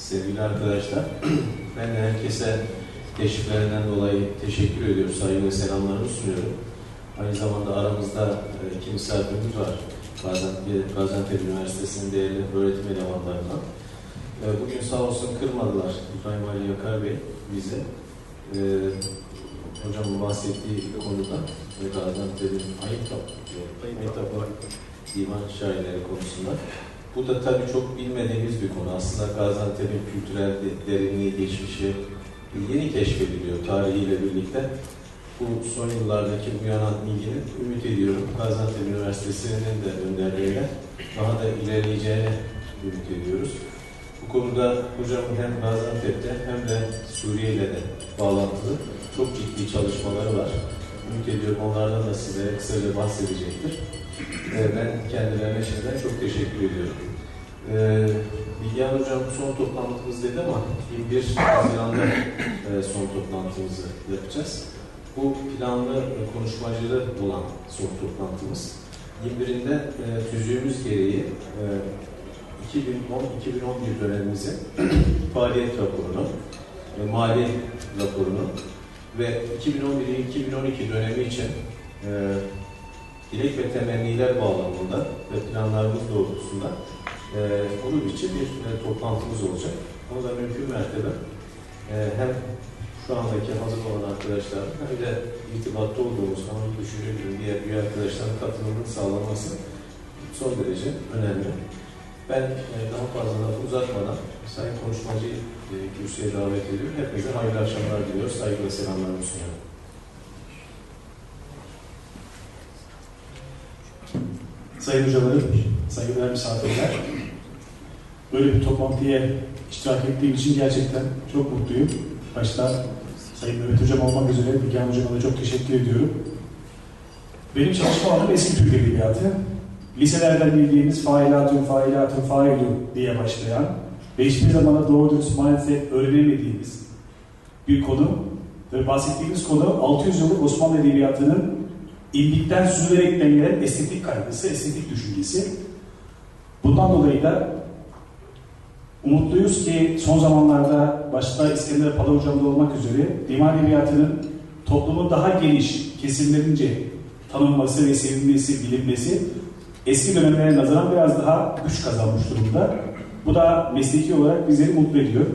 sevgili arkadaşlar. Ben de herkese teşriflerinden dolayı teşekkür ediyorum. Saygı ve selamlarımı sunuyorum. Aynı zamanda aramızda e, iki misafirimiz var. Gaziantep, Gaziantep Üniversitesi'nin değerli öğretim elemanlarından. E, Bugün sağ olsun kırmadılar İbrahim Ali Yakar Bey bize. E, hocamın bahsettiği konuda ve Gaziantep'in Ayıntap, Ayıntap'a divan şairleri konusunda. Bu da tabii çok bilmediğimiz bir konu. Aslında Gaziantep'in kültürel de- derinliği, geçmişi yeni keşfediliyor tarihiyle birlikte. Bu son yıllardaki bu yanan ilginin ümit ediyorum. Gaziantep Üniversitesi'nin de önderliğiyle daha da ilerleyeceğini ümit ediyoruz. Bu konuda hocamın hem Gaziantep'te hem de Suriye ile de bağlantılı çok ciddi çalışmaları var. Ümit ediyorum onlardan da sizlere kısaca bahsedecektir. Ee, Ben kendilerine şimdiden çok teşekkür ediyorum. Ee, Bilgehan Hocam son toplantımız dedi ama 21 Haziran'da e, son toplantımızı yapacağız. Bu planlı e, konuşmacılı olan son toplantımız. 21'inde e, tüzüğümüz gereği e, 2010-2011 dönemimizin faaliyet raporunu, e, mali raporunu ve 2011-2012 dönemi için e, dilek ve temenniler bağlamında ve planlarımız doğrultusunda e, grup içi bir e, toplantımız olacak. Onu da mümkün mertebe e, hem şu andaki hazır olan arkadaşlar hem de irtibatta olduğumuz kanalda düşünebilirim diğer üye arkadaşların katılımını sağlaması son derece önemli. Ben e, daha fazla lafı uzatmadan Sayın Konuşmacı'yı e, kürsüye davet ediyorum. Hepinize hayırlı akşamlar diliyoruz. Saygı ve selamlarımı sunuyorum. Sayın hocalarım, saygıdeğer misafirler. Böyle bir toplantıya iştirak ettiğim için gerçekten çok mutluyum. Başta Sayın Mehmet Hocam olmak üzere Bilgehan Hocam'a da çok teşekkür ediyorum. Benim çalışma alanım eski Türk Edebiyatı. Liselerden bildiğimiz failatun, failatun, failu diye başlayan ve hiçbir zamana doğru dürüst maalesef öğrenemediğimiz bir konu. Ve bahsettiğimiz konu 600 yıllık Osmanlı Edebiyatı'nın İllikten süzülerekten gelen estetik kaygısı, estetik düşüncesi. Bundan dolayı da umutluyuz ki son zamanlarda başta İskender Pala Hocam'da olmak üzere divan edebiyatının toplumun daha geniş kesimlerince tanınması ve sevilmesi, bilinmesi eski dönemlere nazaran biraz daha güç kazanmış durumda. Bu da mesleki olarak bizleri mutlu ediyor.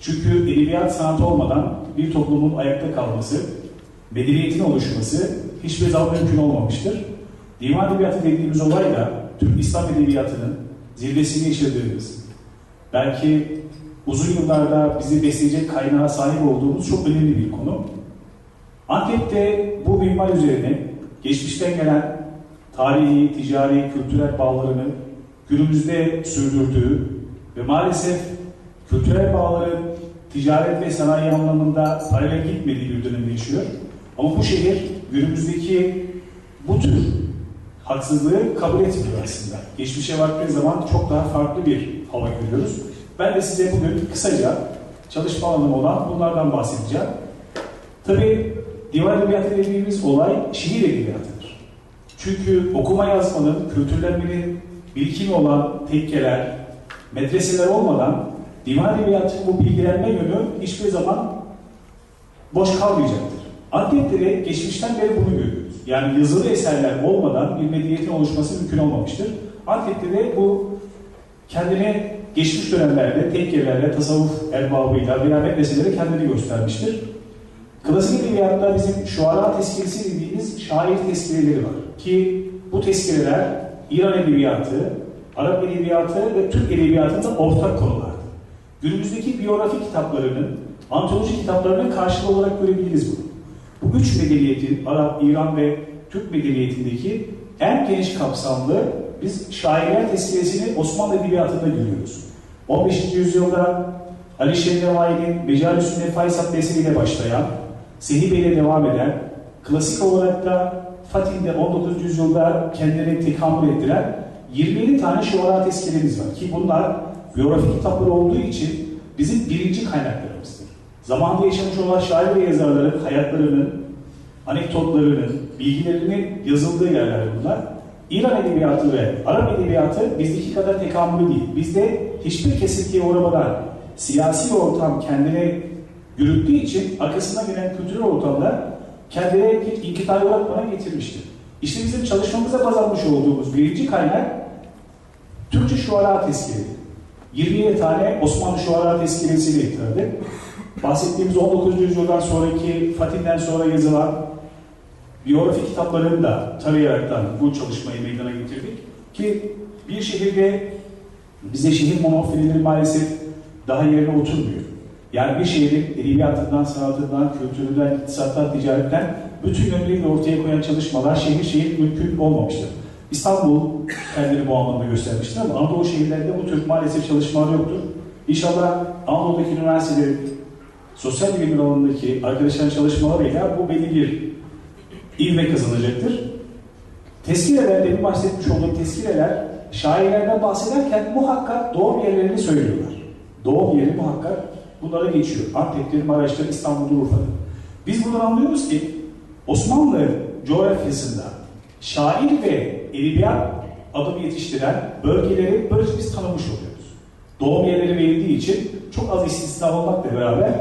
Çünkü edebiyat sanatı olmadan bir toplumun ayakta kalması, medeniyetin oluşması hiçbir zaman mümkün olmamıştır. Divan edebiyatı dediğimiz olay da Türk İslam edebiyatının zirvesini yaşadığımız, belki uzun yıllarda bizi besleyecek kaynağa sahip olduğumuz çok önemli bir konu. Antep'te bu mimar üzerine geçmişten gelen tarihi, ticari, kültürel bağlarını günümüzde sürdürdüğü ve maalesef kültürel bağların ticaret ve sanayi anlamında paralel gitmediği bir dönemde yaşıyor. Ama bu şehir günümüzdeki bu tür haksızlığı kabul etmiyor aslında. Geçmişe baktığı zaman çok daha farklı bir hava görüyoruz. Ben de size bugün kısaca çalışma alanım olan bunlardan bahsedeceğim. Tabii divan edebiyatı dediğimiz olay şiir edebiyatıdır. Çünkü okuma yazmanın, kültürlenmenin birikimi olan tekkeler, medreseler olmadan divan edebiyatının bu bilgilenme yönü hiçbir zaman boş kalmayacaktır. Antep'te geçmişten beri bunu görüyoruz. Yani yazılı eserler olmadan bir medeniyetin oluşması mümkün olmamıştır. Antep'te bu kendini geçmiş dönemlerde tekkelerle, tasavvuf erbabıyla veya medreseleri kendini göstermiştir. Klasik edebiyatta bizim şuara tezkiresi dediğimiz şair tezkireleri var. Ki bu tezkireler İran edebiyatı, Arap edebiyatı ve Türk edebiyatında ortak konulardır. Günümüzdeki biyografi kitaplarının, antoloji kitaplarının karşılığı olarak görebiliriz bunu. Bu üç medeniyetin, Arap, İran ve Türk medeniyetindeki en geniş kapsamlı biz şairler tezkiresini Osmanlı Edebiyatı'nda görüyoruz. 15. yüzyılda Ali Şevnevai'nin Mecalisü Nefai eseriyle başlayan, Sehibe ile devam eden, klasik olarak da Fatih'de 19. yüzyılda kendilerini tekamül ettiren 27 tane şuara tezkeremiz var. Ki bunlar biyografi kitapları olduğu için bizim birinci kaynaklarımızdır. Zamanında yaşamış olan şair ve yazarların hayatlarının, anekdotlarının, bilgilerinin yazıldığı yerler bunlar. İran edebiyatı ve Arap edebiyatı bizdeki kadar tekamülü değil. Bizde hiçbir kesintiye uğramadan siyasi ortam kendine yürüttüğü için arkasına gelen kültürel ortamda kendine hiç inkıtaya uğratmadan getirmiştir. İşte bizim çalışmamıza baz almış olduğumuz birinci kaynak Türkçe Şuara Tezkiresi. 27 tane Osmanlı Şuara Tezkiresi'yle itirafı. Bahsettiğimiz 19. yüzyıldan sonraki Fatih'ten sonra yazılan biyografi kitaplarını da tarayaraktan bu çalışmayı meydana getirdik. Ki bir şehirde bize şehir monofilileri maalesef daha yerine oturmuyor. Yani bir şehrin edebiyatından, sanatından, kültüründen, iktisattan, ticaretten bütün yönleriyle ortaya koyan çalışmalar şehir şehir mümkün olmamıştır. İstanbul kendini bu anlamda göstermiştir ama Anadolu şehirlerinde bu tür maalesef çalışmalar yoktur. İnşallah Anadolu'daki üniversitelerin sosyal bilimler alanındaki arkadaşların çalışmalarıyla bu belli bir ivme kazanacaktır. Tezkireler, demin bahsetmiş olduğum tezkireler şairlerden bahsederken muhakkak doğum yerlerini söylüyorlar. Doğum yeri muhakkak bunlara geçiyor. Antep'tir, Maraş'tır, İstanbul'dur, Urfa'dır. Biz buradan anlıyoruz ki Osmanlı coğrafyasında şair ve edebiyat adımı yetiştiren bölgeleri böylece biz tanımış oluyoruz. Doğum yerleri verildiği için çok az istisna olmakla beraber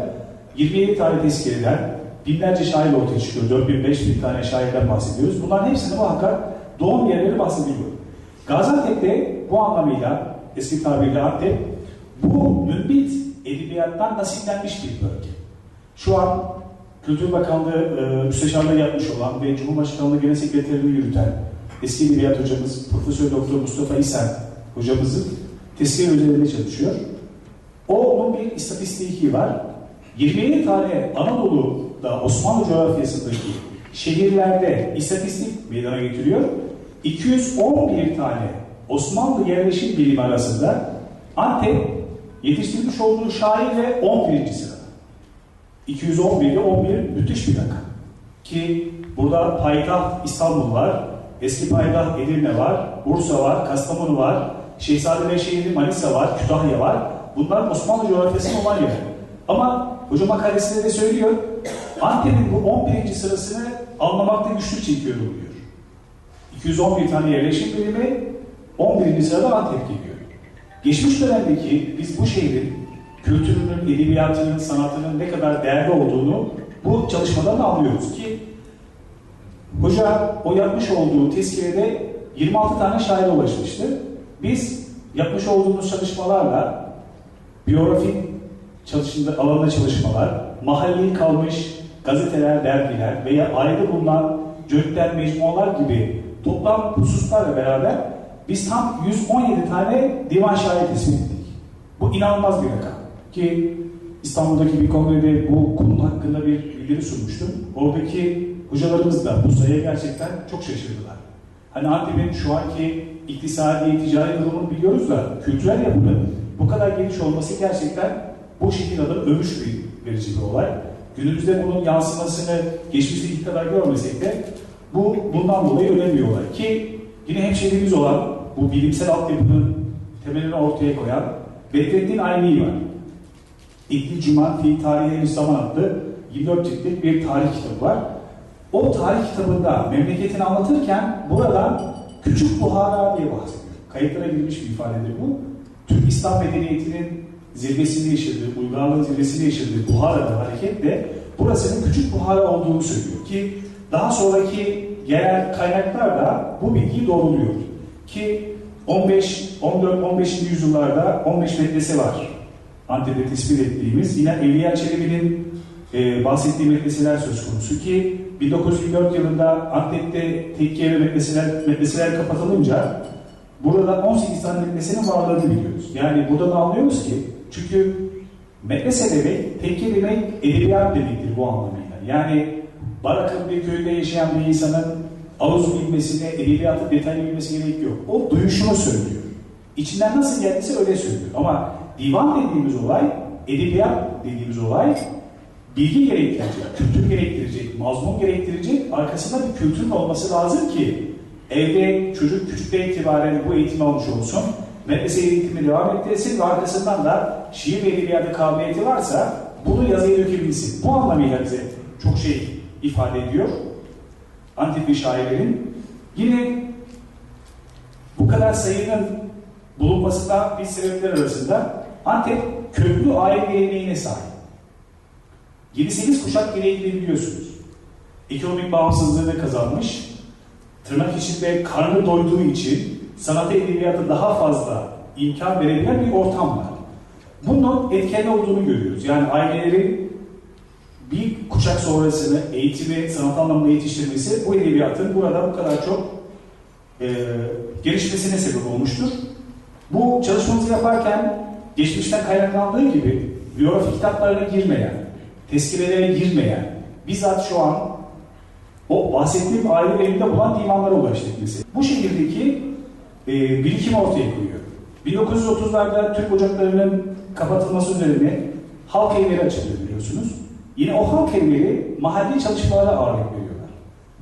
27 tane tezkereden binlerce şair ortaya çıkıyor. 4000 5000 tane şairden bahsediyoruz. Bunların hepsinde muhakkak doğum yerleri bahsediliyor. Gaziantep'te bu anlamıyla eski tabirle Antep bu mümbit edebiyattan nasiplenmiş bir bölge. Şu an Kültür Bakanlığı e, müsteşarlığı yapmış olan ve Cumhurbaşkanlığı Genel Sekreterliğini yürüten eski edebiyat hocamız Profesör Doktor Mustafa İsen hocamızın tezkere üzerinde çalışıyor. Onun bir istatistiği var. 27 tane Anadolu'da Osmanlı coğrafyasındaki şehirlerde istatistik meydana getiriyor. 211 tane Osmanlı yerleşim bilimi arasında Antep yetiştirmiş olduğu şairle 11. sırada. 211'de 11 müthiş bir rakam. Ki burada payitaht İstanbul var, eski payitaht Edirne var, Bursa var, Kastamonu var, Şehzadeler şehri Manisa var, Kütahya var. Bunlar Osmanlı coğrafyasının olan yer. Ama hoca makalesinde de söylüyor, Antep'in bu 11. sırasını anlamakta güçlük çekiyorum diyor. 211 tane yerleşim birimi 11. sırada Antep geliyor. Geçmiş dönemdeki biz bu şehrin kültürünün, edebiyatının, sanatının ne kadar değerli olduğunu bu çalışmadan da anlıyoruz ki hoca o yapmış olduğu tezkirede 26 tane şaire ulaşmıştı. Biz yapmış olduğumuz çalışmalarla biyografik çalışında, alanında çalışmalar, mahalli kalmış gazeteler, dergiler veya ayrı bulunan cökler, mecmualar gibi toplam hususlarla beraber biz tam 117 tane divan şairi tespit ettik. Bu inanılmaz bir rakam. Ki İstanbul'daki bir kongrede bu konu hakkında bir bildiri sunmuştum. Oradaki hocalarımız da bu sayıya gerçekten çok şaşırdılar. Hani Antep'in şu anki iktisadi, ticari durumunu biliyoruz da kültürel yapının bu kadar geniş olması gerçekten bu şehir adına övüş bir verici bir olay. Günümüzde bunun yansımasını geçmişteki kadar görmesek de bu bundan dolayı önemli olay. Ki yine hemşehrimiz olan bu bilimsel altyapının temelini ortaya koyan Bedrettin Ayni var. İdli Cuma fi Tarihi Zaman adlı 24 ciltlik bir tarih kitabı var. O tarih kitabında memleketini anlatırken buradan Küçük Buhara diye bahsediyor. Kayıtlara girmiş bir ifadedir bu. Türk İslam medeniyetinin zirvesini yaşadığı, uygarlığın zirvesini yaşadığı Buhara'da hareketle burasının Küçük Buhara olduğunu söylüyor ki daha sonraki yerel kaynaklar da bu bilgiyi doğruluyor. Ki 15, 14, 15. yüzyıllarda 15 medrese var. Antep'te tespit ettiğimiz. Yine Evliya Çelebi'nin e, bahsettiği medreseler söz konusu ki 1924 yılında Antep'te tekke ve medreseler, medreseler kapatılınca burada 18 tane medresenin varlığını biliyoruz. Yani burada da anlıyoruz ki çünkü medrese demek, tekke demek edebiyat demektir bu anlamıyla. Yani Barak'ın bir köyde yaşayan bir insanın aruz bilmesine, edebiyatı detaylı bilmesi gerek yok. O duyuşunu söylüyor. İçinden nasıl geldiyse öyle söylüyor. Ama divan dediğimiz olay, edebiyat dediğimiz olay bilgi gerektirecek, kültür gerektirecek, mazmun gerektirecek, arkasında bir kültürün olması lazım ki evde çocuk küçükten itibaren bu eğitimi almış olsun, medrese eğitimi devam ettirsin ve arkasından da şiir ve edebiyatı kabiliyeti varsa bunu yazıya dökebilsin. Bu anlamıyla bize çok şey ifade ediyor. Antepli şairlerin. Yine bu kadar sayının bulunmasında bir sebepler arasında Antep köklü aile geleneğine sahip. 7-8 kuşak geriye gidebiliyorsunuz. Ekonomik bağımsızlığını kazanmış, tırnak içinde karnı doyduğu için sanata edebiyata daha fazla imkan verebilen bir ortam var. Bunun etkenli olduğunu görüyoruz. Yani ailelerin bir kuşak sonrasını eğitimi, sanat anlamında yetiştirmesi bu edebiyatın burada bu kadar çok e, gelişmesine sebep olmuştur. Bu çalışmamızı yaparken geçmişten kaynaklandığı gibi biyografi kitaplarına girmeyen, tezkirelere girmeyen, bizzat şu an o bahsettiğim aile evinde bulan divanlara ulaştık mesela. Bu şehirdeki e, birikim ortaya koyuyor. 1930'larda Türk ocaklarının kapatılması üzerine halk evleri açılıyor biliyorsunuz. Yine o halk evleri mahalli çalışmalara ağırlık veriyorlar.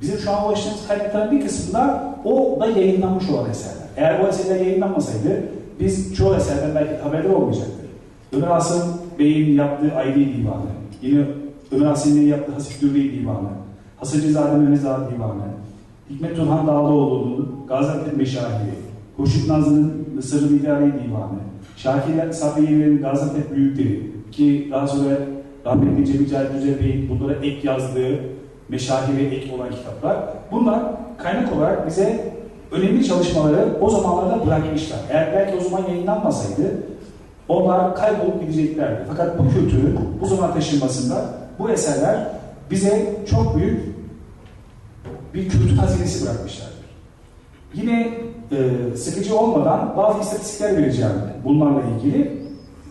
Bizim şu an ulaştığımız kaynakların bir kısmında o da yayınlanmış olan eserler. Eğer bu eserler yayınlanmasaydı biz çoğu eserden belki haberdar olmayacaktır. Ömer Asım Bey'in yaptığı Aydın Divanı, yine Ömer Asim'in yaptığı Hasip Dürbeyi Divanı, Hasıcızade Mehmet Ağa Divanı, Hikmet Turhan Dağlıoğlu'nun Gaziantep Meşahiri, Hurşit Nazlı'nın Sırrı İdari Divanı, Şakir Safiye'nin Gaziantep Büyükleri ki daha sonra rahmetli Cemil Bey'in bunlara ek yazdığı meşahire ek olan kitaplar. Bunlar kaynak olarak bize önemli çalışmaları o zamanlarda bırakmışlar. Eğer belki o zaman yayınlanmasaydı onlar kaybolup gideceklerdi. Fakat bu kültürün bu zaman taşınmasında bu eserler bize çok büyük bir kültür hazinesi bırakmışlardır. Yine e, sıkıcı olmadan bazı istatistikler vereceğim bunlarla ilgili.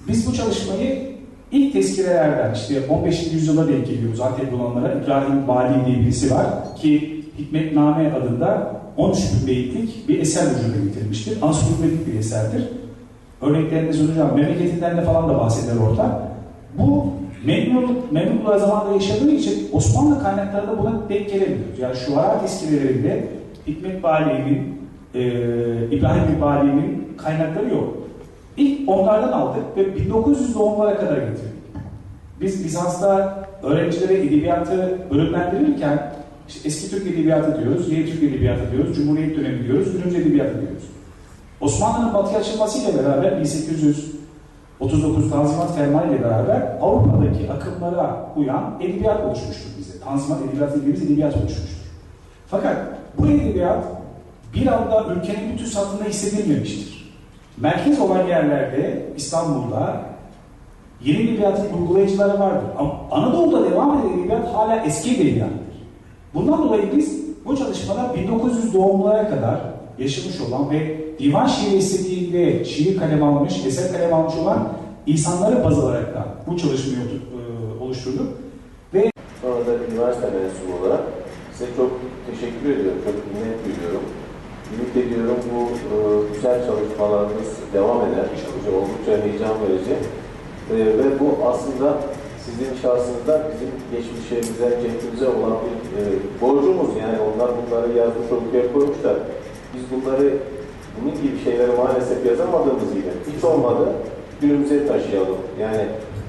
Biz bu çalışmayı ilk tezkirelerden işte 15. yüzyılda denk geliyoruz Antep olanlara. İbrahim Bali diye birisi var ki Hikmetname adında 13 bin beyitlik bir eser vücuda getirmiştir. Ansiklopedic bir eserdir. Örneklerini sunacağım. Memleketinden de falan da bahseder orada. Bu memnunluk, memnunluğa zamanla yaşadığı için Osmanlı kaynaklarında buna denk gelemiyoruz. Yani şu ara tezkirelerinde Hikmet Bali'nin, e, İbrahim Bali'nin kaynakları yok. İlk onlardan aldık ve 1900 doğumlara kadar getirdik. Biz Bizans'ta öğrencilere edebiyatı bölümlendirirken işte eski Türk edebiyatı diyoruz, yeni Türk edebiyatı diyoruz, Cumhuriyet dönemi diyoruz, günümüz edebiyatı diyoruz. Osmanlı'nın batıya açılmasıyla beraber 1839 Tanzimat Fermanı ile beraber Avrupa'daki akımlara uyan edebiyat oluşmuştur bize. Tanzimat edebiyatı dediğimiz edebiyat oluşmuştur. Fakat bu edebiyat bir anda ülkenin bütün satında hissedilmemiştir. Merkez olan yerlerde İstanbul'da yeni edebiyatın uygulayıcıları vardır. Ama Anadolu'da devam eden edebiyat hala eski edebiyattır. Bundan dolayı biz bu çalışmada 1900 doğumlulara kadar yaşamış olan ve divan şiiri istediğinde şiir kalem almış, eser kalem almış olan insanları baz alarak da bu çalışmayı e, oluşturduk. Sonra da üniversite mensubu olarak size çok teşekkür ediyorum, çok minnet duyuyorum. Ümit ediyorum bu e, güzel çalışmalarınız devam eder. Oldukça, oldukça heyecan verici. E, ve bu aslında sizin şahsınızda bizim geçmişimize, cehdimize olan bir e, borcumuz. Yani onlar bunları yazmış, ortaya koymuşlar. Biz bunları bunun gibi şeyleri maalesef yazamadığımız gibi hiç olmadı günümüze taşıyalım. Yani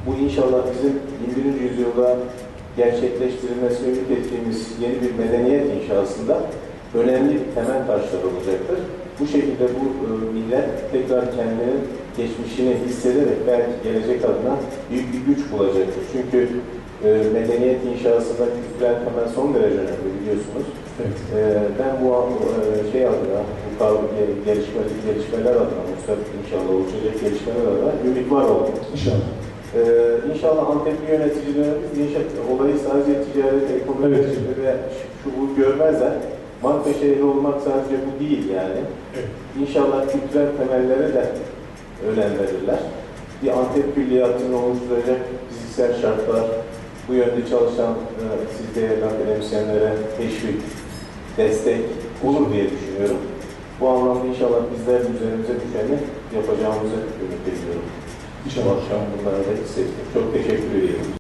bu inşallah bizim 21. yüzyılda gerçekleştirilmesini ümit ettiğimiz yeni bir medeniyet inşasında önemli temel taşlar olacaktır. Bu şekilde bu e, millet tekrar kendinin geçmişini hissederek belki gelecek adına büyük bir güç bulacaktır. Çünkü e, medeniyet inşasında kültürel temel son derece önemli biliyorsunuz. Evet. E, ben bu e, şey adına, bu kavram gelişme, gelişmeler adına, müsait inşallah oluşacak gelişmeler adına ümit var oldum. İnşallah. Ee, inşallah Antepli yöneticilerimiz inşaat olayı sadece ticaret, ekonomi Evet. ve şu bu görmezler. Marka şehri olmak sadece bu değil yani. İnşallah kültürel temellere de önem verirler. Bir Antep külliyatını oluşturacak fiziksel şartlar, bu yönde çalışan e, siz değerli akademisyenlere teşvik, destek olur diye düşünüyorum. Bu anlamda inşallah bizler üzerimize düşeni yapacağımızı ümit ediyorum. İnşallah. akşam bunları da hissettim. Çok teşekkür ediyorum.